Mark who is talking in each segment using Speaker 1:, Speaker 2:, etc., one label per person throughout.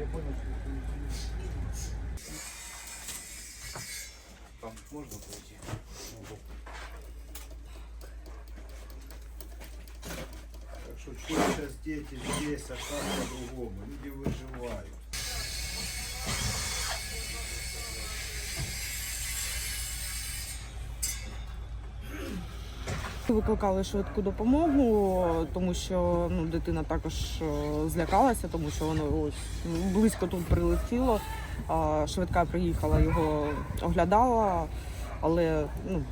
Speaker 1: Я понял, что Там можно пройти? Ну, так что что сейчас дети здесь, а там по-другому. Люди выживают.
Speaker 2: Викликали швидку допомогу, тому що ну, дитина також е, злякалася, тому що воно ось близько тут прилетіло. Швидка приїхала, його оглядала, але ну,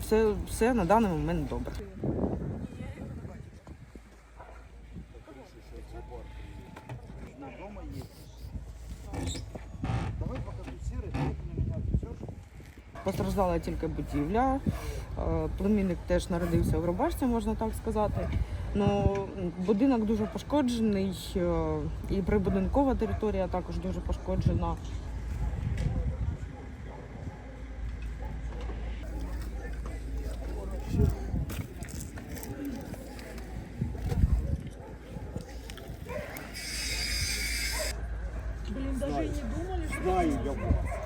Speaker 2: все, все на даний момент добре. Постраждала тільки будівля. Е, племінник теж народився в Рубашці, можна так сказати. Ну, Будинок дуже пошкоджений, е, і прибудинкова територія також дуже пошкоджена. Блін, навіть не думали, що...